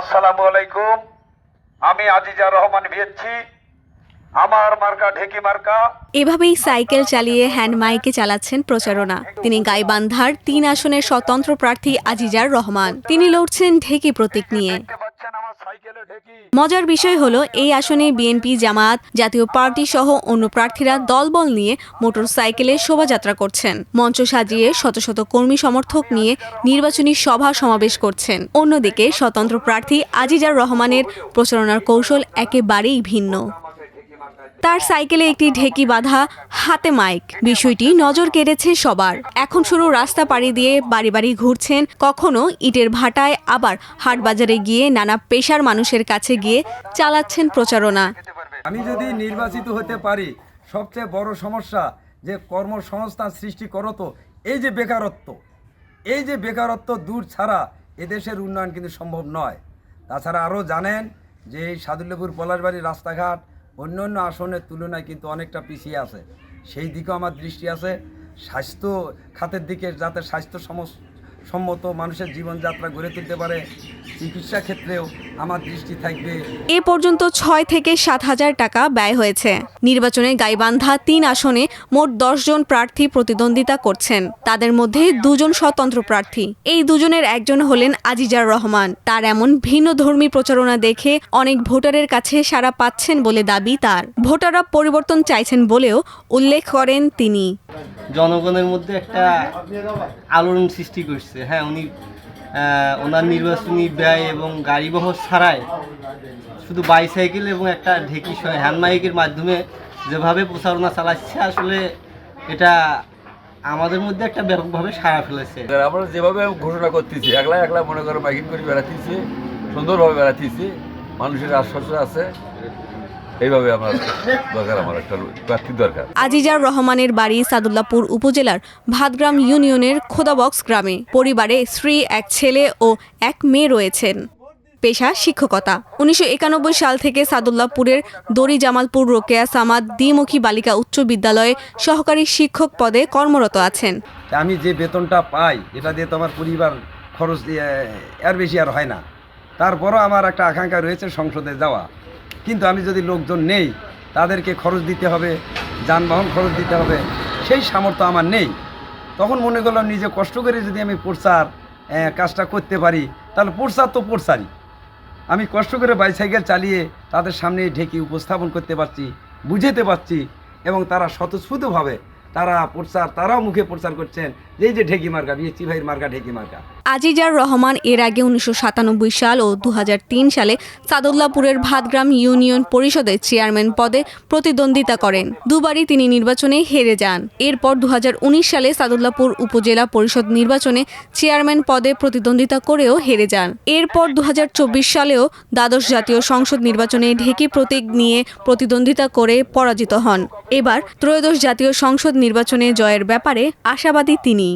আসসালামু আলাইকুম। আমি আজিজা রহমান ভিয়েছি আমার মার্কা ঢেকি মার্কা। এভাবেই সাইকেল চালিয়ে হ্যান্ড মাইকে চালাচ্ছেন প্রচারণা। তিনি গাইবান্ধার তিন আসনের স্বতন্ত্র প্রার্থী আজিজার রহমান। তিনি লড়ছেন ঢেকি প্রতীক নিয়ে দেখতে পাচ্ছেন আমার সাইকেলে ঢেকি মজার বিষয় হলো, এই আসনে বিএনপি জামাত জাতীয় পার্টি সহ অন্য প্রার্থীরা দলবল নিয়ে মোটর সাইকেলে শোভাযাত্রা করছেন। মঞ্চ সাজিয়ে শত শত কর্মী সমর্থক নিয়ে নির্বাচনী সভা সমাবেশ করছেন। অন্যদিকে স্বতন্ত্র প্রার্থী আজিজার রহমানের প্রচারণার কৌশল একেবারেই ভিন্ন। তার সাইকেলে একটি ঢেকি বাঁধা হাতে মাইক। বিষয়টি নজর কেড়েছে সবার। এখন শুরু রাস্তা পাড়ি দিয়ে বাড়ি বাড়ি ঘুরছেন। কখনো ইটের ভাটায়, আবার হাটবাজারে গিয়ে নানা পেশার মানুষের কাছে গিয়ে চালাচ্ছেন প্রচারণা। আমি যদি নির্বাচিত হতে পারি, সবচেয়ে বড় সমস্যা যে কর্মসংস্থান সৃষ্টি করতো এই যে বেকারত্ব। এই যে বেকারত্ব দূর ছাড়া এদেশের উন্নয়ন কিন্তু সম্ভব নয়। তাছাড়া আরও জানেন যে এই সাদুল্যপুর পলাশবাড়ির রাস্তাঘাট অন্য অন্য আসনের তুলনায় কিন্তু অনেকটা পিছিয়ে আছে। সেই দিকেও আমার দৃষ্টি আছে। স্বাস্থ্য খাতের দিকে যাতে স্বাস্থ্য সমস সম্মত মানুষের জীবনযাত্রা গড়ে তুলতে পারে, চিকিৎসা ক্ষেত্রেও আমার দৃষ্টি থাকবে। এ পর্যন্ত ছয় থেকে সাত হাজার টাকা ব্যয় হয়েছে। নির্বাচনে গাইবান্ধা তিন আসনে মোট জন প্রার্থী প্রতিদ্বন্দ্বিতা করছেন। তাদের মধ্যে দুজন স্বতন্ত্র প্রার্থী। এই দুজনের একজন হলেন আজিজার রহমান। তার এমন ভিন্ন ধর্মী প্রচারণা দেখে অনেক ভোটারের কাছে সাড়া পাচ্ছেন বলে দাবি তার। ভোটাররা পরিবর্তন চাইছেন বলেও উল্লেখ করেন তিনি। জনগণের মধ্যে একটা আলোড়ন সৃষ্টি করছে। হ্যাঁ উনি ওনার নির্বাচনী ব্যয় এবং গাড়ি বহর ছাড়াই শুধু বাইসাইকেল এবং একটা ঢেকি হ্যান্ড মাইকের মাধ্যমে যেভাবে প্রচারণা চালাচ্ছে, আসলে এটা আমাদের মধ্যে একটা ব্যাপকভাবে সাড়া ফেলেছে। আমরা যেভাবে ঘোষণা করতেছি একলা একলা মনে করো বাইকিং করে বেড়াতেছি, সুন্দরভাবে বেড়াতেছি, মানুষের আশ্বাস আছে। এইভাবে আমার দরকার আমার একটা প্রার্থীর দরকার। আজিজার রহমানের বাড়ি সাদুল্লাপুর উপজেলার ভাতগ্রাম ইউনিয়নের খোদাবক্স গ্রামে পরিবারে স্ত্রী এক ছেলে ও এক মেয়ে রয়েছেন। পেশা শিক্ষকতা। উনিশশো একানব্বই সাল থেকে সাদুল্লাপুরের দড়ি জামালপুর রোকেয়া সামাদ দ্বিমুখী বালিকা উচ্চ বিদ্যালয়ে সহকারী শিক্ষক পদে কর্মরত আছেন। আমি যে বেতনটা পাই এটা দিয়ে তো আমার পরিবার খরচ দিয়ে এর বেশি আর হয় না। তারপরও আমার একটা আকাঙ্ক্ষা রয়েছে সংসদে যাওয়া। কিন্তু আমি যদি লোকজন নেই, তাদেরকে খরচ দিতে হবে, যানবাহন খরচ দিতে হবে, সেই সামর্থ্য আমার নেই। তখন মনে করলাম নিজে কষ্ট করে যদি আমি প্রচার কাজটা করতে পারি, তাহলে প্রচার তো প্রচারই আমি কষ্ট করে বাইসাইকেল চালিয়ে তাদের সামনে ঢেকে উপস্থাপন করতে পারছি বুঝাতে পারছি এবং তারা স্বতঃস্ফূর্তভাবে তারা প্রচার তারাও মুখে প্রচার করছেন। এই যে ঢেকি মার্কা বিএসি ভাইয়ের মার্কা, ঢেকি মার্কা। আজিজার রহমান এর আগে উনিশশো সাতানব্বই সাল ও দু হাজার তিন সালে সাদুল্লাপুরের ভাতগ্রাম ইউনিয়ন পরিষদের চেয়ারম্যান পদে প্রতিদ্বন্দ্বিতা করেন। দুবারই তিনি নির্বাচনে হেরে যান। এরপর দু হাজার উনিশ সালে সাদুল্লাপুর উপজেলা পরিষদ নির্বাচনে চেয়ারম্যান পদে প্রতিদ্বন্দ্বিতা করেও হেরে যান। এরপর দু হাজার চব্বিশ সালেও দ্বাদশ জাতীয় সংসদ নির্বাচনে ঢেকি প্রতীক নিয়ে প্রতিদ্বন্দ্বিতা করে পরাজিত হন। এবার ত্রয়োদশ জাতীয় সংসদ নির্বাচনে জয়ের ব্যাপারে আশাবাদী তিনি।